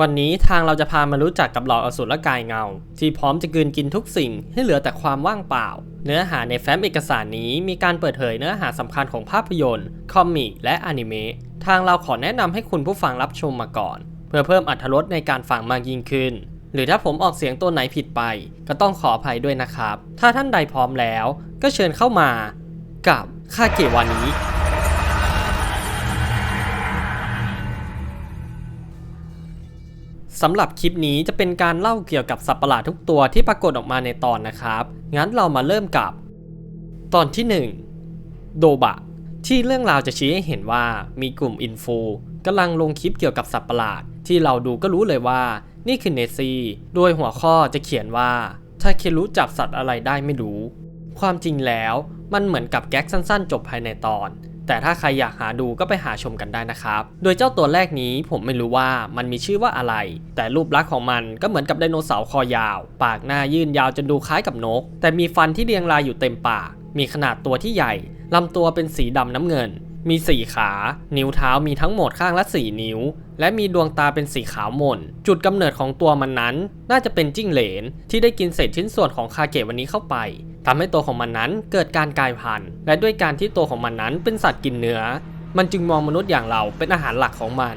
วันนี้ทางเราจะพามารู้จักกับเหล่าอสูรกายเงา ที่พร้อมจะกืนกินทุกสิ่งให้เหลือแต่ความว่างเปล่า เนื้อหาในแฟ้มเอกสารนี้มีการเปิดเผยเนื้อหาสำคัญของภาพยนตร์ คอมิกและอนิเมะทางเราขอแนะนำให้คุณผู้ฟังรับชมมาก่อน เพื่อเพิ่มอรรถรสในการฟังมากยิ่งขึ้น หรือถ้าผมออกเสียงตัวไหนผิดไป ก็ต้องขออภัยด้วยนะครับ ถ้าท่านใดพร้อมแล้ว ก็เชิญเข้ามา กับคาเกวานิ สำหรับคลิปนี้จะเป็นการเล่าเกี่ยวกับสัตว์ประหลาดทุกตัวที่ปรากฏออกมาในตอนนะครับ งั้นเรามาเริ่มกับ ตอนที่ 1 โดบะ ที่เรื่องราวจะชี้ให้เห็นว่ามีกลุ่มอินฟูกำลังลงคลิปเกี่ยวกับสัตว์ประหลาด ที่เราดูก็รู้เลยว่า นี่คือเนซีโดยหัวข้อจะเขียนว่าถ้าเครู้จับสัตว์อะไรได้ไม่รู้ ความจริงแล้วมันเหมือนกับแก๊กสั้นๆ จบภายในตอน แต่ถ้าใครอยากหาดูก็ไปหาชมกันได้นะครับ โดยเจ้าตัวแรกนี้ผมไม่รู้ว่ามันมีชื่อว่าอะไร แต่รูปลักษณ์ของมันก็เหมือนกับไดโนเสาร์คอยาว ปากหน้ายื่นยาวจนดูคล้ายกับนก แต่มีฟันที่เรียงรายอยู่เต็มปาก มีขนาดตัวที่ใหญ่ลำตัวเป็นสีดำน้ำเงิน มีสี่ขา นิ้วเท้ามีทั้งหมดข้างละสี่นิ้ว และมีดวงตาเป็นสีขาวหม่น จุดกำเนิดของตัวมันนั้น น่าจะเป็นจิ้งเหลน ที่ได้กินเศษชิ้นส่วนของคาเกะวันนี้เข้าไปทำให้ตัวของมันนั้นเกิดการกลายพันธุ์ และด้วยการที่ตัวของมันนั้นเป็นสัตว์กินเนื้อ มันจึงมองมนุษย์อย่างเราเป็นอาหารหลักของมัน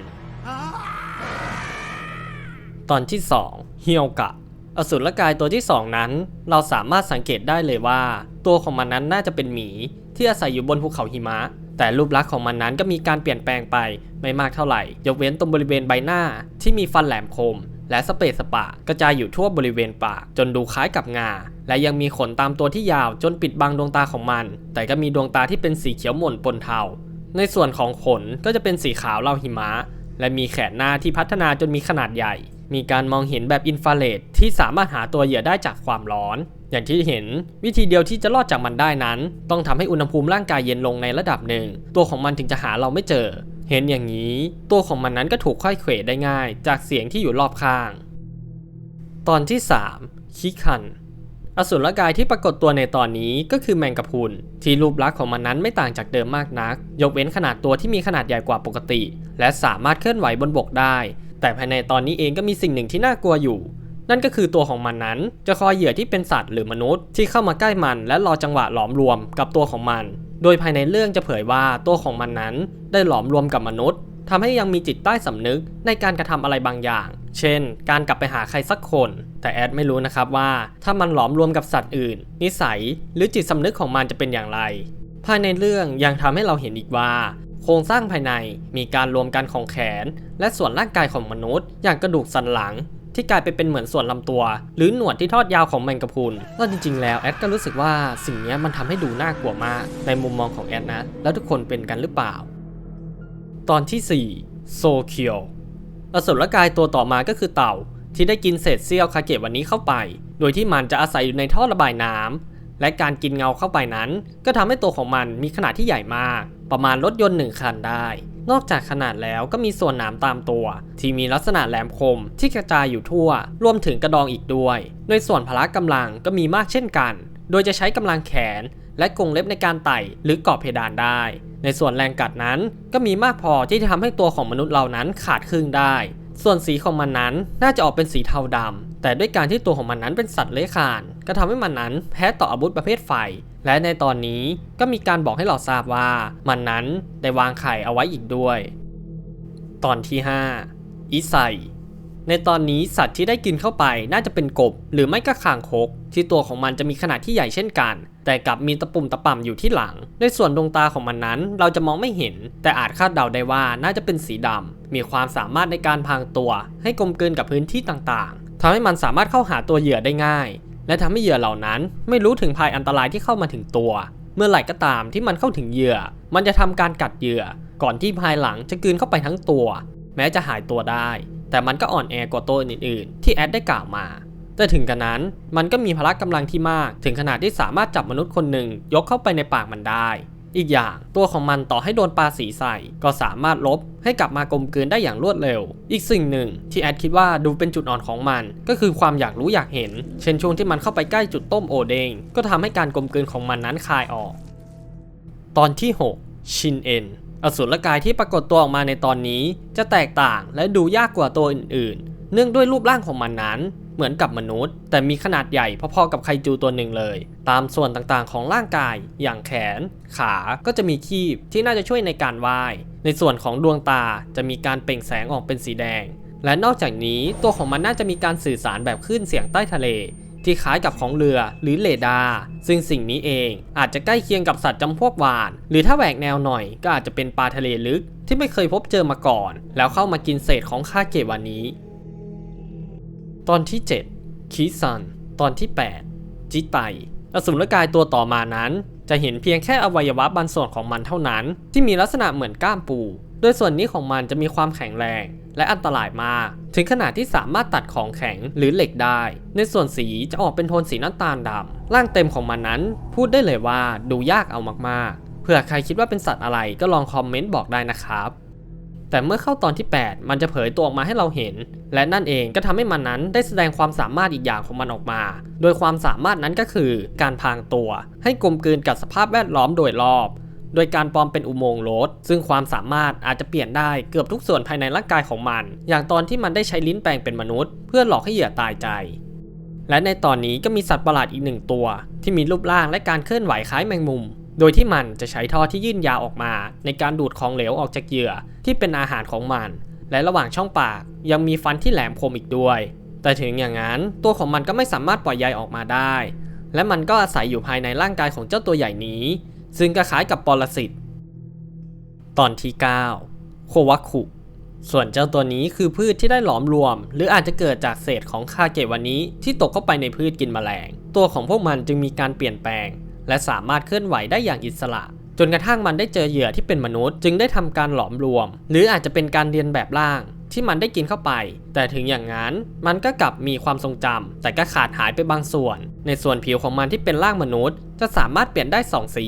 ตอนที่ 2 เฮียวกะอสูรกายตัวที่ 2 นั้น เราสามารถสังเกตได้เลยว่า ตัวของมันนั้นน่าจะเป็นหมีที่อาศัยอยู่บนภูเขาหิมะ แต่รูปลักษณ์ของมันนั้นก็มีการเปลี่ยนแปลงไปไม่มากเท่าไหร่ ยกเว้นตรงบริเวณใบหน้าที่มีฟันแหลมคม และสเปซสปะกระจายอยู่ทั่วบริเวณปาก จนดูคล้ายกับงา และยังมีขนตามตัวที่ยาวจนปิดบังดวงตาของมัน แต่ก็มีดวงตาที่เป็นสีเขียวหม่นปนเทา ในส่วนของขนก็จะเป็นสีขาวเล่าหิมะและมีแขนหน้าที่พัฒนาจนมีขนาดใหญ่ มีการมองเห็นแบบอินฟราเรดที่สามารถหาตัวเหยื่อได้จากความร้อน อย่างที่เห็นวิธีเดียวที่จะรอดจากมันได้นั้น ต้องทำให้อุณหภูมิร่างกายเย็นลงในระดับหนึ่ง ตัวของมันถึงจะหาเราไม่เจอ เห็นอย่างนี้ ตัวของมันนั้นก็ถูกค่อยเขวได้ง่าย จากเสียงที่อยู่รอบข้าง ตอนที่ 3 คิคันอสูรกายที่ปรากฏตัวในตอนนี้ก็คือแมงกะพรุนที่รูปลักษณ์ของมันนั้นไม่ต่างจากเดิมมากนัก ยกเว้นขนาดตัวที่มีขนาดใหญ่กว่าปกติ และสามารถเคลื่อนไหวบนบกได้ แต่ภายในตอนนี้เองก็มีสิ่งหนึ่งที่น่ากลัวอยู่ นั่นก็คือตัวของมันนั้น จะคอยเหยื่อที่เป็นสัตว์หรือมนุษย์ที่เข้ามาใกล้มัน และรอจังหวะหลอมรวมกับตัวของมัน โดยภายในเรื่องจะเผยว่าตัวของมันนั้น ได้หลอมรวมกับมนุษย์ทำให้ยังมีจิตใต้สำนึกในการกระทำอะไรบางอย่าง เช่น การกลับไปหาใครสักคน แต่แอดไม่รู้นะครับว่า ถ้ามันหลอมรวมกับสัตว์อื่น นิสัย หรือจิตสำนึกของมันจะเป็นอย่างไร ภายในเรื่องยังทำให้เราเห็นอีกว่า โครงสร้างภายในมีการรวมกันของแขน และส่วนร่างกายของมนุษย์ อย่างกระดูกสันหลัง ที่กลายไปเป็นเหมือนส่วนลำตัว หรือหนวดที่ทอดยาวของแมงกะพรุนก็จริง ๆ แล้วแอดก็รู้สึกว่าสิ่งนี้มันทำให้ดูน่ากลัวมากในมุมมองของแอดนะ แล้วทุกคนเป็นกันหรือเปล่า ตอนที่4โซเคียวอสุรกายตัวต่อมาก็คือเต่า ที่ได้กินเศษเสี้ยวคาเกะวันนี้เข้าไป โดยที่มันจะอาศัยอยู่ในท่อระบายน้ำและการกินเงาเข้าไปนั้น ก็ทำให้ตัวของมันมีขนาดที่ใหญ่มาก ประมาณรถยนต์หนึ่งคันได้ นอกจากขนาดแล้วก็มีส่วนหนามตามตัว ที่มีลักษณะแหลมคมที่กระจายอยู่ทั่ว รวมถึงกระดองอีกด้วย โดยส่วนพละกำลังก็มีมากเช่นกัน โดยจะใช้กำลังแขน และกรงเล็บในการไต่หรือเกาะเพดานได้ ในส่วนแรงกัดนั้น ก็มีมากพอที่จะทำให้ตัวของมนุษย์เรานั้นขาดครึ่งได้ ส่วนสีของมันนั้นน่าจะออกเป็นสีเทาดำแต่ด้วยการที่ตัวของมันนั้นเป็นสัตว์เลื้อยคลาน ก็ทำให้มันนั้นแพ้ต่ออาวุธประเภทไฟ และในตอนนี้ก็มีการบอกให้เราทราบว่า มันนั้นได้วางไข่เอาไว้อีกด้วย ตอนที่ 5 อิไซในตอนนี้สัตว์ที่ได้กินเข้าไปน่าจะเป็นกบ หรือไม่ก็คางคก ที่ตัวของมันจะมีขนาดที่ใหญ่เช่นกัน แต่กลับมีตะปุ่มตะป่ำอยู่ที่หลัง ในส่วนดวงตาของมันนั้น เราจะมองไม่เห็น แต่อาจคาดเดาได้ว่าน่าจะเป็นสีดำมีความสามารถในการพรางตัว ให้กลมกลืนกับพื้นที่ต่างๆทำให้มันสามารถเข้าหาตัวเหยื่อได้ง่าย และทำให้เหยื่อเหล่านั้น ไม่รู้ถึงภัยอันตรายที่เข้ามาถึงตัว เมื่อไหร่ก็ตามที่มันเข้าถึงเหยื่อ มันจะทำการกัดเหยื่อ ก่อนที่ภายหลังจะกลืนเข้าไปทั้งตัว แม้จะหายตัวได้ แต่มันก็อ่อนแอกว่าตัวอื่นๆ ที่แอดได้กล่าวมา แต่ถึงกันนั้นมันก็มีพละกำลังที่มาก ถึงขนาดที่สามารถจับมนุษย์คนหนึ่งยกเข้าไปในปากมันได้ อีกอย่างตัวของมันต่อให้โดนปลาสีใส่ ก็สามารถลบให้กลับมากลมกลืนได้อย่างรวดเร็ว อีกสิ่งหนึ่งที่แอดคิดว่าดูเป็นจุดอ่อนของมัน ก็คือความอยากรู้อยากเห็น เช่นช่วงที่มันเข้าไปใกล้จุดต้มโอเดง ก็ทำให้การกลมกลืนของมันนั้นคลายออก ตอนที่ 6 ชินเอ็นอสูรกายที่ปรากฏตัวออกมาในตอนนี้จะแตกต่างและดูยากกว่าตัวอื่นๆ เนื่องด้วยรูปร่างของมันนั้น เหมือนกับมนุษย์ แต่มีขนาดใหญ่พอๆกับไคจูตัวหนึ่งเลย ตามส่วนต่างๆของร่างกาย อย่างแขน ขาก็จะมีคีบที่น่าจะช่วยในการว่าย ในส่วนของดวงตาจะมีการเปล่งแสงออกเป็นสีแดง และนอกจากนี้ตัวของมันน่าจะมีการสื่อสารแบบคลื่นเสียงใต้ทะเล ที่คล้ายกับของเรือหรือเรดาร์ซึ่งสิ่งนี้เองอาจจะใกล้เคียงกับสัตว์จำพวกวาน หรือถ้าแหวกแนวหน่อยก็อาจจะเป็นปลาทะเลลึกที่ไม่เคยพบเจอมาก่อน แล้วเข้ามากินเศษของคาเกะวันนี้ ตอนที่ 7คิซัน ตอนที่ 8 จิไตอสูรกายตัวต่อมานั้น จะเห็นเพียงแค่อวัยวะบางส่วนของมันเท่านั้น ที่มีลักษณะเหมือนก้ามปู โดยส่วนนี้ของมันจะมีความแข็งแรง และอันตรายมาก ถึงขนาดที่สามารถตัดของแข็งหรือเหล็กได้ ในส่วนสีจะออกเป็นโทนสีน้ำตาลดำร่างเต็มของมันนั้น พูดได้เลยว่าดูยากเอามากๆเผื่อใครคิดว่าเป็นสัตว์อะไรก็ลองคอมเมนต์บอกได้นะครับ แต่เมื่อเข้าตอนที่ 8 มันจะเผยตัวออกมาให้เราเห็น และนั่นเองก็ทำให้มันนั้นได้แสดงความสามารถอีกอย่างของมันออกมา โดยความสามารถนั้นก็คือการพรางตัว ให้กลมกลืนกับสภาพแวดล้อมโดยรอบ โดยการปลอมเป็นอุโมงค์รถซึ่งความสามารถอาจจะเปลี่ยนได้เกือบทุกส่วนภายในร่างกายของมัน อย่างตอนที่มันได้ใช้ลิ้นแปลงเป็นมนุษย์ เพื่อหลอกให้เหยื่อตายใจ และในตอนนี้ก็มีสัตว์ประหลาดอีกหนึ่งตัว ที่มีรูปร่างและการเคลื่อนไหวคล้ายแมงมุม โดยที่มันจะใช้ท่อที่ยื่นยาวออกมา ในการดูดของเหลวออกจากเหยื่อที่เป็นอาหารของมัน และระหว่างช่องปากยังมีฟันที่แหลมคมอีกด้วย แต่ถึงอย่างนั้นตัวของมันก็ไม่สามารถปล่อยใยออกมาได้ และมันก็อาศัยอยู่ภายในร่างกายของเจ้าตัวใหญ่นี้ ซึ่งก็คล้ายกับปรสิต ตอนที่ 9 โควาคุส่วนเจ้าตัวนี้คือพืชที่ได้หลอมรวม หรืออาจจะเกิดจากเศษของคาเกะวันนี้ที่ตกเข้าไปในพืชกินแมลง ตัวของพวกมันจึงมีการเปลี่ยนแปลง และสามารถเคลื่อนไหวได้อย่างอิสระ จนกระทั่งมันได้เจอเหยื่อที่เป็นมนุษย์ จึงได้ทำการหลอมรวม หรืออาจจะเป็นการเรียนแบบร่าง ที่มันได้กินเข้าไป แต่ถึงอย่างนั้น มันก็กลับมีความทรงจำแต่ก็ขาดหายไปบางส่วน ในส่วนผิวของมันที่เป็นร่างมนุษย์ จะสามารถเปลี่ยนได้สองสี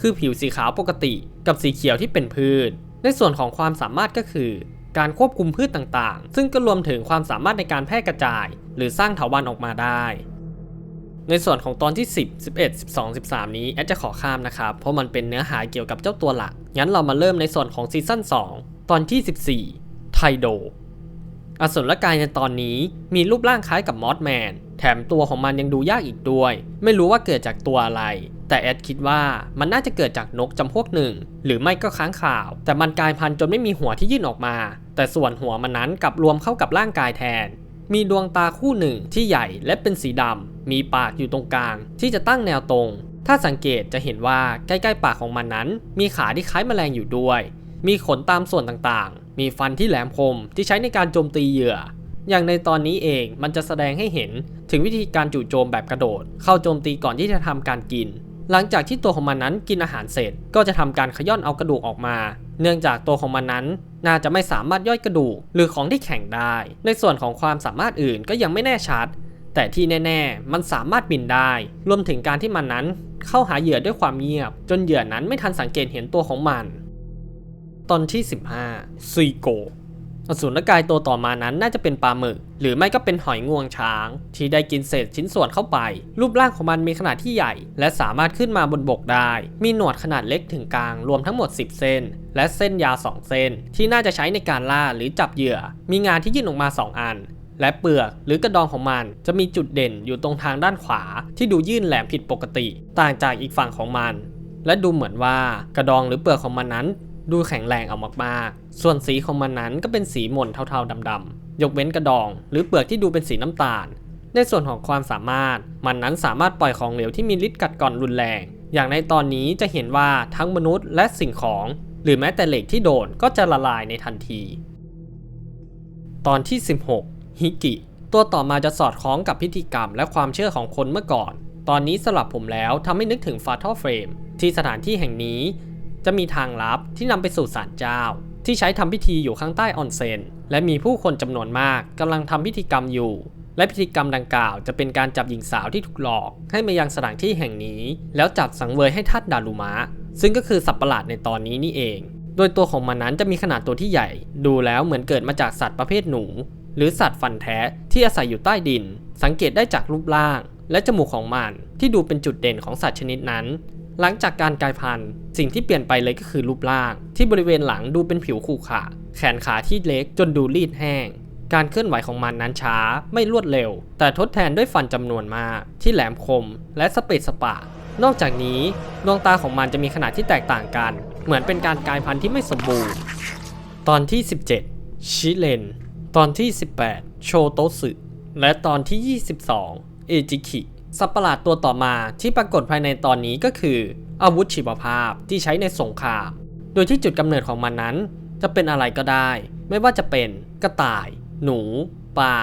คือผิวสีขาวปกติ กับสีเขียวที่เป็นพืช ในส่วนของความสามารถก็คือการควบคุมพืชต่างๆ ซึ่งก็รวมถึงความสามารถในการแพร่กระจาย หรือสร้างเถาวัลย์ออกมาได้ ในส่วนของตอนที่ 10 11 12 13 นี้แอดจะขอข้ามนะครับ เพราะมันเป็นเนื้อหาเกี่ยวกับเจ้าตัวหลัก งั้นเรามาเริ่มในส่วนของซีซั่น2 ตอนที่ 14 ไทโด อสุรกายในตอนนี้มีรูปร่างคล้ายกับมอสแมน แถมตัวของมันยังดูยากอีกด้วย ไม่รู้ว่าเกิดจากตัวอะไร แต่แอดคิดว่ามันน่าจะเกิดจากนกจำพวกหนึ่ง หรือไม่ก็ค้างข่าว แต่มันกลายพันธุ์จนไม่มีหัวที่ยื่นออกมา แต่ส่วนหัวมันนั้นกลับรวมเข้ากับร่างกายแทน มีดวงตาคู่หนึ่งที่ใหญ่และเป็นสีดำ มีปากอยู่ตรงกลาง ที่จะตั้งแนวตรง ถ้าสังเกตจะเห็นว่าใกล้ๆปากของมันนั้น มีขาที่คล้ายแมลงอยู่ด้วย มีขนตามส่วนต่างๆ มีฟันที่แหลมคมที่ใช้ในการโจมตีเหยื่อ อย่างในตอนนี้เองมันจะแสดงให้เห็นถึงวิธีการจู่โจมแบบกระโดด เข้าโจมตีก่อนที่จะทำการกิน หลังจากที่ตัวของมันนั้นกินอาหารเสร็จ ก็จะทำการขย้อนเอากระดูกออกมา เนื่องจากตัวของมันนั้น น่าจะไม่สามารถย่อยกระดูกหรือของที่แข็งได้ ในส่วนของความสามารถอื่นก็ยังไม่แน่ชัด แต่ที่แน่ ๆ มันสามารถบินได้ รวมถึงการที่มันนั้น เข้าหาเหยื่อด้วยความเงียบ จนเหยื่อนั้นไม่ทันสังเกตเห็นตัวของมัน ตอนที่ 15ซุยโก อสูรกายตัวต่อมานั้นน่าจะเป็นปลาหมึก หรือไม่ก็เป็นหอยงวงช้าง ที่ได้กินเศษชิ้นส่วนเข้าไป รูปร่างของมันมีขนาดที่ใหญ่ และสามารถขึ้นมาบนบกได้ มีหนวดขนาดเล็กถึงกลางรวมทั้งหมด 10 เส้น และเส้นยาว 2 เส้น ที่น่าจะใช้ในการล่าหรือจับเหยื่อ มีงานที่ยื่นออกมา 2 อันและเปลือกหรือกระดองของมันจะมีจุดเด่นอยู่ตรงทางด้านขวา ที่ดูยื่นแหลมผิดปกติ ต่างจากอีกฝั่งของมัน และดูเหมือนว่ากระดองหรือเปลือกของมันนั้น ดูแข็งแรงเอามากๆ ส่วนสีของมันนั้นก็เป็นสีหม่นเทาๆดำๆ ยกเว้นกระดอง หรือเปลือกที่ดูเป็นสีน้ำตาล ในส่วนของความสามารถ มันนั้นสามารถปล่อยของเหลวที่มีฤทธิ์กัดกร่อนรุนแรง อย่างในตอนนี้จะเห็นว่าทั้งมนุษย์และสิ่งของ หรือแม้แต่เหล็กที่โดนก็จะละลายในทันที ตอนที่ 16 ฮิกิ ตัวต่อมาจะสอดคล้องกับพิธีกรรมและความเชื่อของคนเมื่อก่อน ตอนนี้สลับผมแล้วทำให้นึกถึงฟาทอเฟรมที่สถานที่แห่งนี้ จะมีทางลับที่นำไปสู่ศาลเจ้า ที่ใช้ทำพิธีอยู่ข้างใต้ออนเซนและมีผู้คนจำนวนมากกำลังทำพิธีกรรมอยู่ และพิธีกรรมดังกล่าวจะเป็นการจับหญิงสาวที่ถูกหลอก ให้มายังสถานที่แห่งนี้ แล้วจับสังเวยให้ทัดดารุมะ ซึ่งก็คือสัตว์ประหลาดในตอนนี้นี่เอง โดยตัวของมันนั้นจะมีขนาดตัวที่ใหญ่ ดูแล้วเหมือนเกิดมาจากสัตว์ประเภทหนู หรือสัตว์ฟันแท้ที่อาศัยอยู่ใต้ดิน สังเกตได้จากรูปร่าง และจมูกของมันที่ดูเป็นจุดเด่นของสัตว์ชนิดนั้น หลังจากการกลายพันธุ์ สิ่งที่เปลี่ยนไปเลยก็คือรูปร่าง ที่บริเวณหลังดูเป็นผิวขรุขระแขนขาที่เล็กจนดูรีดแห้ง การเคลื่อนไหวของมันนั้นช้า ไม่รวดเร็ว แต่ทดแทนด้วยฟันจำนวนมาก ที่แหลมคม และสเปซสปะ นอกจากนี้ดวงตาของมันจะมีขนาดที่แตกต่างกัน เหมือนเป็นการกลายพันธุ์ที่ไม่สมบูรณ์ ตอนที่ 17 ชิเลน ตอนที่ 18 โชโตสึ และตอนที่ 22 เอจิคิ สัตว์ประหลาดตัวต่อมาที่ปรากฏภายในตอนนี้ก็คือ อาวุธชีวภาพที่ใช้ในสงคราม โดยที่จุดกำเนิดของมันนั้น จะเป็นอะไรก็ได้ ไม่ว่าจะเป็นกระต่าย หนู ปลา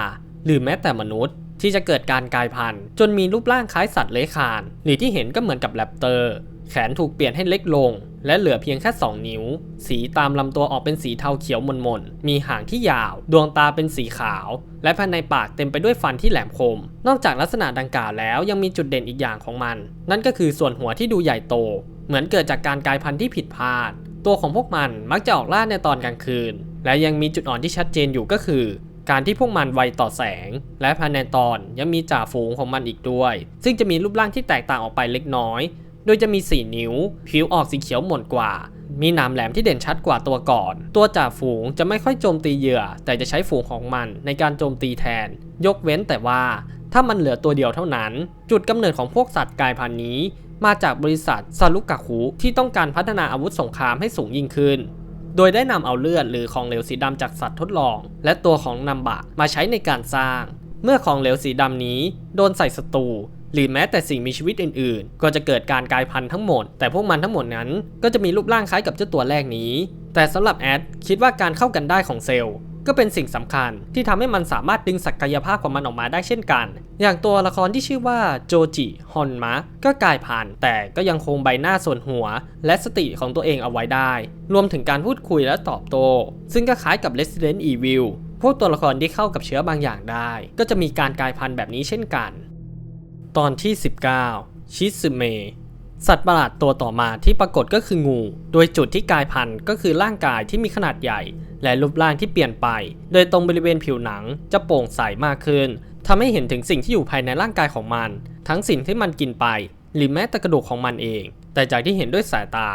หรือแม้แต่มนุษย์ ที่จะเกิดการกลายพันธุ์ จนมีรูปร่างคล้ายสัตว์เลื้อยคลาน หรือที่เห็นก็เหมือนกับแรปเตอร์ แขนถูกเปลี่ยนให้เล็กลง และเหลือเพียงแค่ 2 นิ้ว สีตามลำตัวออกเป็นสีเทาเขียวมนๆ มีหางที่ยาว ดวงตาเป็นสีขาว และภายในปากเต็มไปด้วยฟันที่แหลมคม นอกจากลักษณะดังกล่าวแล้วยังมีจุดเด่นอีกอย่างของมัน นั่นก็คือส่วนหัวที่ดูใหญ่โต เหมือนเกิดจากการกลายพันธุ์ที่ผิดพลาด ตัวของพวกมันมักจะออกล่าในตอนกลางคืน และยังมีจุดอ่อนที่ชัดเจนอยู่ก็คือการที่พวกมันไวต่อแสง และภายในตอนยังมีจ่าฝูงของมันอีกด้วย ซึ่งจะมีรูปร่างที่แตกต่างออกไปเล็กน้อย โดยจะมี 4 นิ้ว ผิวออกสีเขียวหม่นกว่า มีหนามแหลมที่เด่นชัดกว่าตัวก่อน ตัวจ่าฝูงจะไม่ค่อยโจมตีเหยื่อ แต่จะใช้ฝูงของมันในการโจมตีแทน ยกเว้นแต่ว่า ถ้ามันเหลือตัวเดียวเท่านั้น จุดกำเนิดของพวกสัตว์กายพันธุ์นี้ มาจากบริษัทซารุกะคุที่ต้องการพัฒนาอาวุธสงครามให้สูงยิ่งขึ้นโดยได้นำเอาเลือดหรือของเหลวสีดำจากสัตว์ทดลอง และตัวของนัมบะมาใช้ในการสร้าง เมื่อของเหลวสีดำนี้ โดนใส่ศัตรู หรือแม้แต่สิ่งมีชีวิตอื่นๆ ก็จะเกิดการกลายพันธุ์ทั้งหมด แต่พวกมันทั้งหมดนั้นก็จะมีรูปร่างคล้ายกับเจ้าตัวแรกนี้ แต่สำหรับแอดคิดว่าการเข้ากันได้ของเซลล์ก็เป็นสิ่งสำคัญที่ทำให้มันสามารถดึงศักยภาพของมันออกมาได้เช่นกัน อย่างตัวละครที่ชื่อว่าโจจิฮอนมะก็กลายพันธุ์แต่ก็ยังคงใบหน้าส่วนหัว และสติของตัวเองเอาไว้ได้ รวมถึงการพูดคุยและตอบโต้ซึ่งก็คล้ายกับ Resident Evil พวกตัวละครที่เข้ากับเชื้อบางอย่างได้ ก็จะมีการกลายพันธุ์แบบนี้เช่นกัน ตอนที่ 19 ชิซึเมะสัตว์ประหลาดตัวต่อมาที่ปรากฏก็คืองู โดยจุดที่กลายพันธุ์ก็คือร่างกายที่มีขนาดใหญ่ และรูปร่างที่เปลี่ยนไป โดยตรงบริเวณผิวหนังจะโปร่งใสมากขึ้นทำให้เห็นถึงสิ่งที่อยู่ภายในร่างกายของมัน ทั้งสิ่งที่มันกินไป หรือแม้แต่กระดูกของมันเอง แต่จากที่เห็นด้วยสายตา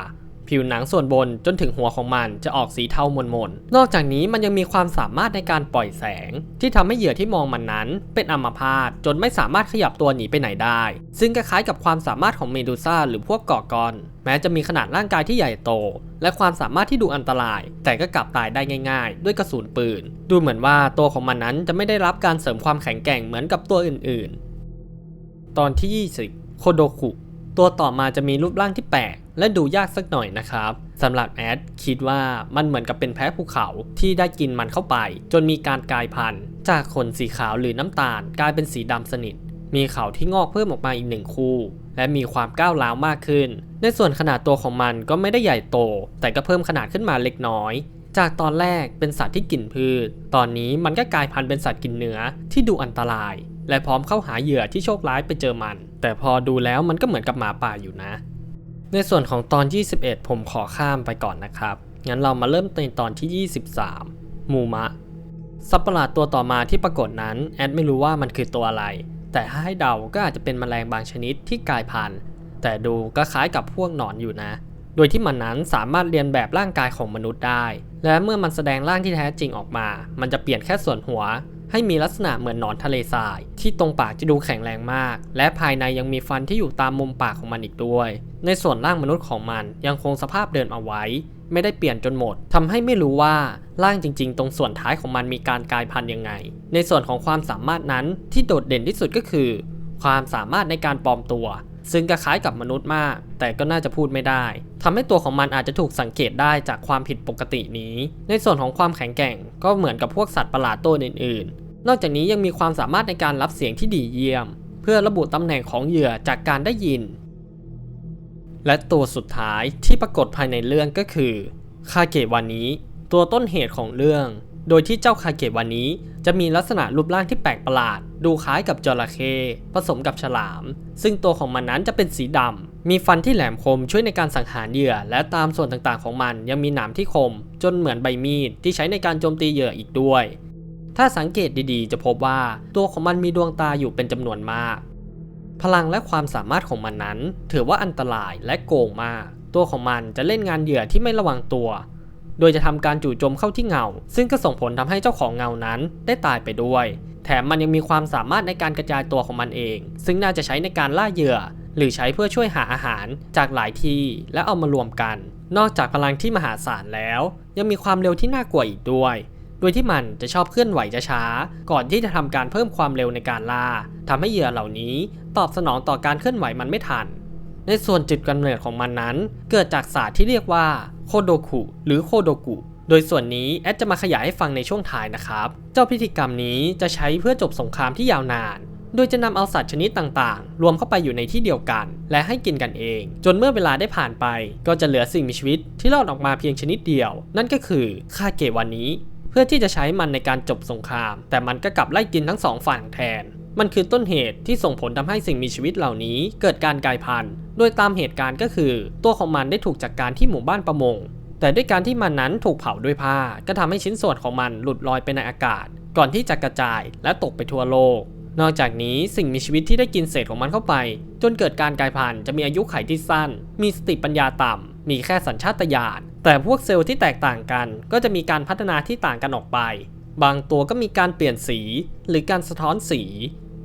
ผิวหนังส่วนบนจนถึงหัวของมันจะออกสีเทาหมนๆ นอกจากนี้มันยังมีความสามารถในการปล่อยแสง ที่ทำให้เหยื่อที่มองมันนั้น เป็นอัมพาตจนไม่สามารถขยับตัวหนีไปไหนได้ ซึ่งคล้ายๆกับความสามารถของเมดูซ่าหรือพวกก่อกอนแม้จะมีขนาดร่างกายที่ใหญ่โต และความสามารถที่ดูอันตราย แต่ก็กลับตายได้ง่าย ๆ ด้วยกระสุนปืน ดูเหมือนว่าตัวของมันนั้นจะไม่ได้รับการเสริมความแข็งแกร่งเหมือนกับตัวอื่นๆ ตอนที่ 20 โคโดคุตัวต่อมาจะมีรูปร่างที่แปลก และดูยากสักหน่อยนะครับสำหรับแอดคิดว่ามันเหมือนกับเป็นแพ้ภูเขาที่ได้กินมันเข้าไป จนมีการกลายพันธุ์จากขนสีขาวหรือน้ำตาล กลายเป็นสีดำสนิท มีเขาที่งอกเพิ่มออกมาอีกหนึ่งคู่ และมีความก้าวร้าวมากขึ้น ในส่วนขนาดตัวของมันก็ไม่ได้ใหญ่โต แต่ก็เพิ่มขนาดขึ้นมาเล็กน้อย จากตอนแรกเป็นสัตว์ที่กินพืช ตอนนี้มันก็กลายพันธุ์เป็นสัตว์กินเนื้อที่ดูอันตราย และพร้อมเข้าหาเหยื่อที่โชคร้ายไปเจอมัน แต่พอดูแล้วมันก็เหมือนกับหมาป่าอยู่นะ ในส่วนของตอน 21 ผมขอข้ามไปก่อนนะครับ งั้นเรามาเริ่มในตอนที่ 23 มูมะ สัตว์ประหลาดตัวต่อมาที่ปรากฏนั้นแอดไม่รู้ว่ามันคือตัวอะไร แต่ถ้าให้เดาก็อาจจะเป็นแมลงบางชนิดที่กลายพันธุ์ แต่ดูก็คล้ายกับพวกหนอนอยู่นะ โดยที่มันนั้นสามารถเรียนแบบร่างกายของมนุษย์ได้ และเมื่อมันแสดงร่างที่แท้จริงออกมา มันจะเปลี่ยนแค่ส่วนหัว ให้มีลักษณะเหมือนหนอนทะเลทราย ที่ตรงปากจะดูแข็งแรงมาก และภายในยังมีฟันที่อยู่ตามมุมปากของมันอีกด้วย ในส่วนร่างมนุษย์ของมันยังคงสภาพเดิมเอาไว้ ไม่ได้เปลี่ยนจนหมดทำให้ไม่รู้ว่าร่างจริง ๆ ตรงส่วนท้ายของมันมีการกลายพันธุ์ยังไง ในส่วนของความสามารถนั้นที่โดดเด่นที่สุดก็คือ ความสามารถในการปลอมตัวซึ่งก็คล้ายกับมนุษย์มาก แต่ก็น่าจะพูดไม่ได้ทำให้ตัวของมันอาจจะถูกสังเกตได้จากความผิดปกตินี้ ในส่วนของความแข็งแกร่ง ก็เหมือนกับพวกสัตว์ประหลาดตัวอื่น นอกจากนี้ยังมีความสามารถในการรับเสียงที่ดีเยี่ยม เพื่อระบุตำแหน่งของเหยื่อจากการได้ยิน และตัวสุดท้ายที่ปรากฏภายในเรื่องก็คือคาเกะวานี้ ตัวต้นเหตุของเรื่อง โดยที่เจ้าคาเกะวานี้ จะมีลักษณะรูปร่างที่แปลกประหลาด ดูคล้ายกับจระเข้ผสมกับฉลาม ซึ่งตัวของมันนั้นจะเป็นสีดำมีฟันที่แหลมคมช่วยในการสังหารเหยื่อ และตามส่วนต่างๆของมันยังมีหนามที่คม จนเหมือนใบมีดที่ใช้ในการโจมตีเหยื่ออีกด้วย ถ้าสังเกตดีๆ จะพบว่าตัวของมันมีดวงตาอยู่เป็นจำนวนมาก พลังและความสามารถของมันนั้น ถือว่าอันตรายและโกงมาก ตัวของมันจะเล่นงานเหยื่อที่ไม่ระวังตัว โดยจะทำการจู่โจมเข้าที่เงา ซึ่งก็ส่งผลทำให้เจ้าของเงานั้นได้ตายไปด้วย แถมมันยังมีความสามารถในการกระจายตัวของมันเอง ซึ่งน่าจะใช้ในการล่าเหยื่อ หรือใช้เพื่อช่วยหาอาหารจากหลายที่และเอามารวมกัน นอกจากพลังที่มหาศาลแล้ว ยังมีความเร็วที่น่ากลัวอีกด้วย โดยที่มันจะชอบเคลื่อนไหวช้าๆก่อนที่จะทำการเพิ่มความเร็วในการล่าทำให้เหยื่อเหล่านี้ตอบสนองต่อการเคลื่อนไหวมันไม่ทัน ในส่วนจุดกำเนิดของมันนั้น เกิดจากศาสตร์ที่เรียกว่าโคโดคุหรือโคโดกุโดยส่วนนี้แอดจะมาขยายให้ฟังในช่วงท้ายนะครับ เจ้าพิธีกรรมนี้จะใช้เพื่อจบสงครามที่ยาวนาน โดยจะนำเอาสัตว์ชนิดต่างๆ รวมเข้าไปอยู่ในที่เดียวกัน และให้กินกันเอง จนเมื่อเวลาได้ผ่านไป ก็จะเหลือสิ่งมีชีวิตที่รอดออกมาเพียงชนิดเดียว นั่นก็คือคาเกวันนี้ เพื่อที่จะใช้มันในการจบสงคราม แต่มันก็กลับไล่กินทั้งสองฝั่งแทน มันคือต้นเหตุที่ส่งผลทำให้สิ่งมีชีวิตเหล่านี้ เกิดการกลายพันธุ์ โดยตามเหตุการณ์ก็คือ ตัวของมันได้ถูกจัดกการที่หมู่บ้านประมง แต่ด้วยการที่มันนั้นถูกเผาด้วยผ้า ก็ทำให้ชิ้นส่วนของมันหลุดลอยไปในอากาศ ก่อนที่จะกระจายและตกไปทั่วโลก นอกจากนี้สิ่งมีชีวิตที่ได้กินเศษของมันเข้าไป จนเกิดการกลายพันธุ์จะมีอายุไขที่สั้น มีสติปัญญาต่ำ มีแค่สัญชาตญาณ แต่พวกเซลล์ที่แตกต่างกัน ก็จะมีการพัฒนาที่ต่างกันออกไป บางตัวก็มีการเปลี่ยนสี หรือการสะท้อนสี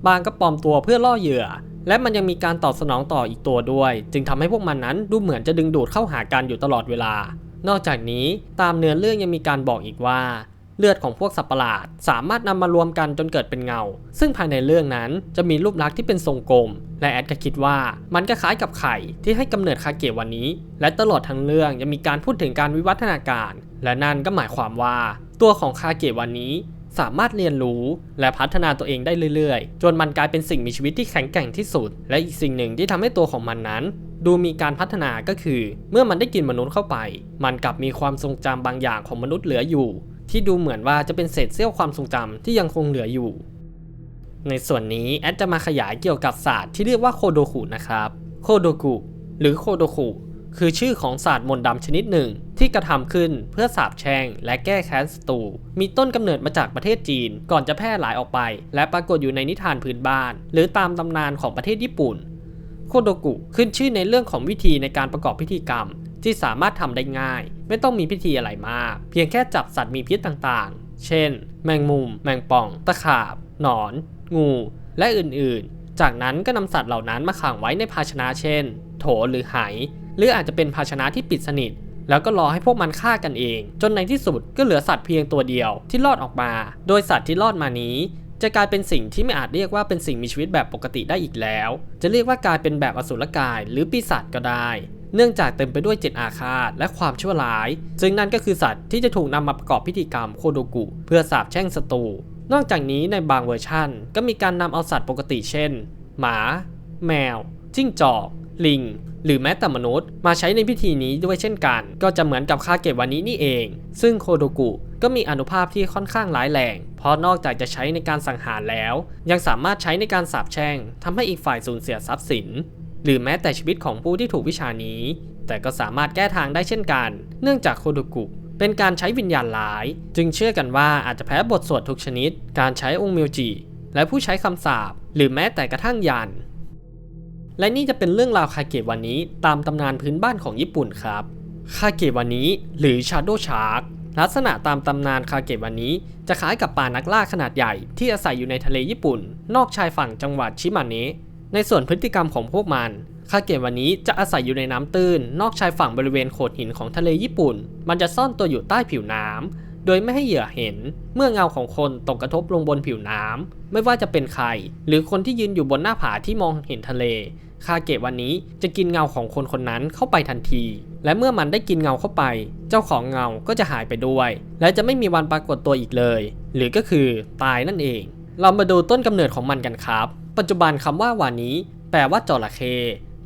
บางก็ปลอมตัวเพื่อล่อเหยื่อ และมันยังมีการตอบสนองต่ออีกตัวด้วย จึงทำให้พวกมันนั้นดูเหมือนจะดึงดูดเข้าหากันอยู่ตลอดเวลา นอกจากนี้ตามเนื้อเรื่องยังมีการบอกอีกว่า เลือดของพวกสัตว์ประหลาด สามารถนำมารวมกันจนเกิดเป็นเงา ซึ่งภายในเรื่องนั้นจะมีรูปลักษณ์ที่เป็นทรงกลม และแอดก็คิดว่ามันก็คล้ายกับไข่ที่ให้กำเนิดคาเกะวันนี้ และตลอดทั้งเรื่องยังมีการพูดถึงการวิวัฒนาการ และนั่นก็หมายความว่า ตัวของคาเกะวันนี้สามารถเรียนรู้และพัฒนาตัวเองได้เรื่อยๆ จนมันกลายเป็นสิ่งมีชีวิตที่แข็งแกร่งที่สุด และอีกสิ่งหนึ่งที่ทำให้ตัวของมันนั้น ดูมีการพัฒนาก็คือ เมื่อมันได้กินมนุษย์เข้าไป มันกลับมีความทรงจำบางอย่างของมนุษย์เหลืออยู่ ที่ดูเหมือนว่าจะเป็นเศษเสี้ยวความทรงจำที่ยังคงเหลืออยู่ ในส่วนนี้แอดจะมาขยายเกี่ยวกับศาสตร์ที่เรียกว่าโคโดคุนะครับโคโดกุหรือโคโดคุคือชื่อของศาสตร์มนต์ดำชนิดหนึ่ง ที่กระทำขึ้นเพื่อสาบแช่งและแก้แค้นศัตรูมีต้นกำเนิดมาจากประเทศจีน ก่อนจะแพร่หลายออกไป และปรากฏอยู่ในนิทานพื้นบ้าน หรือตามตำนานของประเทศญี่ปุ่น โคโดกุขึ้นชื่อในเรื่องของวิธีในการประกอบพิธีกรรม ที่สามารถทำได้ง่าย ไม่ต้องมีพิธีอะไรมาก เพียงแค่จับสัตว์มีพิษต่างๆ เช่น แมงมุม แมงป่อง ตะขาบ หนอน งู และอื่นๆ จากนั้นก็นำสัตว์เหล่านั้นมาขังไว้ในภาชนะเช่น โถหรือไหหรืออาจจะเป็นภาชนะที่ปิดสนิท แล้วก็รอให้พวกมันฆ่ากันเอง จนในที่สุดก็เหลือสัตว์เพียงตัวเดียวที่รอดออกมา โดยสัตว์ที่รอดมานี้ จะกลายเป็นสิ่งที่ไม่อาจเรียกว่าเป็นสิ่งมีชีวิตแบบปกติได้อีกแล้ว จะเรียกว่ากลายเป็นแบบอสุรกายหรือปีศาจก็ได้ เนื่องจากเต็มไปด้วยจิตอาฆาตและความชั่วร้าย ซึ่งนั่นก็คือสัตว์ที่จะถูกนำมาประกอบพิธีกรรมโคโดกุ เพื่อสาบแช่งศัตรู นอกจากนี้ในบางเวอร์ชั่น ก็มีการนำเอาสัตว์ปกติเช่น หมา แมว จิ้งจอก ลิง หรือแม้แต่มนุษย์ มาใช้ในพิธีนี้ด้วยเช่นกัน ก็จะเหมือนกับคาเกะวันนี้นี่เอง ซึ่งโคโดกุก็มีอนุภาพที่ค่อนข้างร้ายแรง เพราะนอกจากจะใช้ในการสังหารแล้ว ยังสามารถใช้ในการสาบแช่งทำให้อีกฝ่ายสูญเสียทรัพย์สิน หรือแม้แต่ชีวิตของผู้ที่ถูกวิชานี้ แต่ก็สามารถแก้ทางได้เช่นกัน เนื่องจากโคโดกุเป็นการใช้วิญญาณร้าย จึงเชื่อกันว่าอาจจะแพ้บทสวดทุกชนิด การใช้องค์มิวจิ และผู้ใช้คำสาปหรือแม้แต่กระทั่งยัน และนี่จะเป็นเรื่องราวคาเกะวันนี้ตามตำนานพื้นบ้านของญี่ปุ่นครับ คาเกะวันนี้หรือ Shadow Shark ลักษณะตามตำนานคาเกะวันนี้ จะคล้ายกับปลานักล่าขนาดใหญ่ที่อาศัยอยู่ในทะเลญี่ปุ่น นอกชายฝั่งจังหวัดชิมาเนะ ในส่วนพฤติกรรมของพวกมันคาเกะวันนี้จะอาศัยอยู่ในน้ำตื้น นอกชายฝั่งบริเวณโขดหินของทะเลญี่ปุ่น มันจะซ่อนตัวอยู่ใต้ผิวน้ำโดยไม่ให้เหยื่อเห็น เมื่อเงาของคนตกกระทบลงบนผิวน้ำไม่ว่าจะเป็นใคร หรือคนที่ยืนอยู่บนหน้าผาที่มองเห็นทะเลคาเกะวันนี้จะกินเงาของคนคนนั้นเข้าไปทันที และเมื่อมันได้กินเงาเข้าไป เจ้าของเงาก็จะหายไปด้วย และจะไม่มีวันปรากฏตัวอีกเลย หรือก็คือตายนั่นเอง เรามาดูต้นกำเนิดของมันกันครับ ปัจจุบันคำว่าวานี้ แปลว่าจระเข้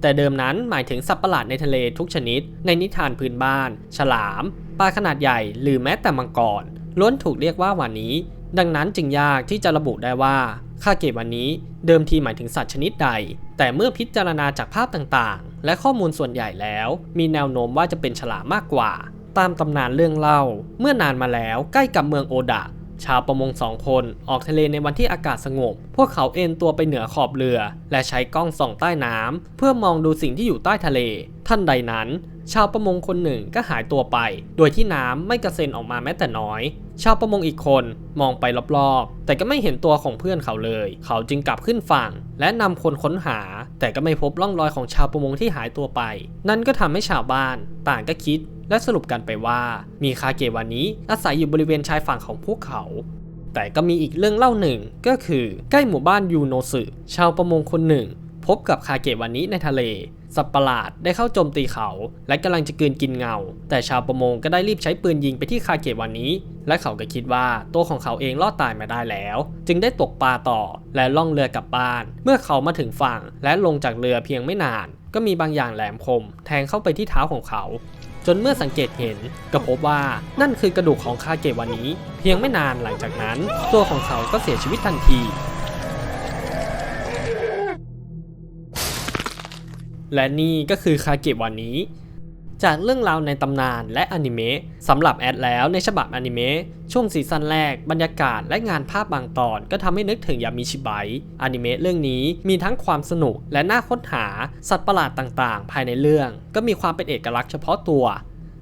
แต่เดิมนั้นหมายถึงสัตว์ประหลาดในทะเลทุกชนิด ในนิทานพื้นบ้าน ฉลาม ปลาขนาดใหญ่ หรือแม้แต่มังกรล้วนถูกเรียกว่าวานี้ ดังนั้นจึงยากที่จะระบุได้ว่าคาเกะวันนี้เดิมทีหมายถึงสัตว์ชนิดใด แต่เมื่อพิจารณาจากภาพต่างๆ และข้อมูลส่วนใหญ่แล้ว มีแนวโน้มว่าจะเป็นฉลามมากกว่า ตามตำนานเรื่องเล่า เมื่อนานมาแล้วใกล้กับเมืองโอดะ ชาวประมงสองคนออกทะเลในวันที่อากาศสงบ พวกเขาเอนตัวไปเหนือขอบเรือ และใช้กล้องส่องใต้น้ำเพื่อมองดูสิ่งที่อยู่ใต้ทะเล ท่านใดนั้น ชาวประมงคนหนึ่งก็หายตัวไป โดยที่น้ำไม่กระเซ็นออกมาแม้แต่น้อย ชาวประมงอีกคนมองไปรอบๆ แต่ก็ไม่เห็นตัวของเพื่อนเขาเลย เขาจึงกลับขึ้นฝั่ง และนำคนค้นหา แต่ก็ไม่พบร่องรอยของชาวประมงที่หายตัวไป นั่นก็ทำให้ชาวบ้าน ต่างก็คิด และสรุปกันไปว่า มีคาเกวานี้อาศัยอยู่บริเวณชายฝั่งของพวกเขาแต่ก็มีอีกเรื่องเล่าหนึ่งก็คือใกล้หมู่บ้านยูโนสึชาวประมงคนหนึ่ง พบกับคาเกะวันนี้ในทะเล สัตว์ประหลาดได้เข้าโจมตีเขา และกำลังจะกืนกินเงา แต่ชาวประมงก็ได้รีบใช้ปืนยิงไปที่คาเกะวันนี้ และเขาก็คิดว่าตัวของเขาเองรอดตายมาได้แล้ว จึงได้ตกปลาต่อและล่องเรือกลับบ้าน เมื่อเขามาถึงฝั่งและลงจากเรือเพียงไม่นาน ก็มีบางอย่างแหลมคม แทงเข้าไปที่เท้าของเขาจนเมื่อสังเกตเห็นก็พบว่านั่นคือกระดูกของคาเกะวันนี้ เพียงไม่นานหลังจากนั้น ตัวของเขาก็เสียชีวิตทันที และนี่ก็คือคาเกะวันนี้ จากเรื่องราวในตำนานและอนิเมะสำหรับแอดแล้วในฉบับอนิเมะช่วงซีซั่นแรกบรรยากาศและงานภาพบางตอนก็ทำให้นึกถึงยามิชิไบอนิเมะเรื่องนี้มีทั้งความสนุกและน่าค้นหาสัตว์ประหลาดต่างๆ ภายในเรื่อง ก็มีความเป็นเอกลักษณ์เฉพาะตัว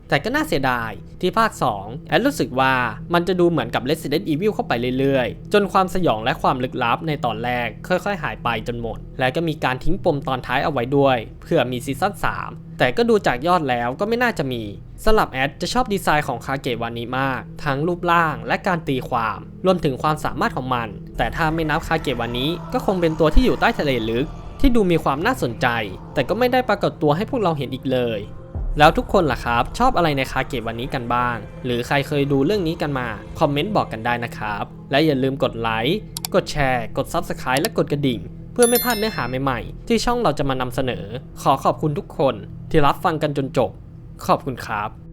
แต่ก็น่าเสียดายที่ภาค 2 แอดรู้สึกว่ามันจะดูเหมือนกับ Resident Evil เข้าไปเรื่อยๆ จนความสยองและความลึกลับในตอนแรกค่อยๆ หายไปจนหมด และก็มีการทิ้งปมตอนท้ายเอาไว้ด้วยเพื่อมีซีซั่น3 แต่ก็ดูจากยอดแล้วก็ไม่น่าจะมีสำหรับแอดจะชอบดีไซน์ของคาเกะวานิมาก ทั้งรูปร่างและการตีความ รวมถึงความสามารถของมัน แต่ถ้าไม่นับคาเกะวานิก็คงเป็นตัวที่อยู่ใต้ทะเลลึก ที่ดูมีความน่าสนใจ แต่ก็ไม่ได้ปรากฏตัวให้พวกเราเห็นอีกเลย แล้วทุกคนล่ะครับ ชอบอะไรในคาเกะวันนี้กันบ้าง หรือใครเคยดูเรื่องนี้กันมา คอมเมนต์บอกกันได้นะครับ และอย่าลืมกดไลค์ กดแชร์ กด Subscribe และกดกระดิ่ง เพื่อไม่พลาดเนื้อหาใหม่ๆ ที่ช่องเราจะมานำเสนอ ขอขอบคุณทุกคน ที่รับฟังกันจนจบ ขอบคุณครับ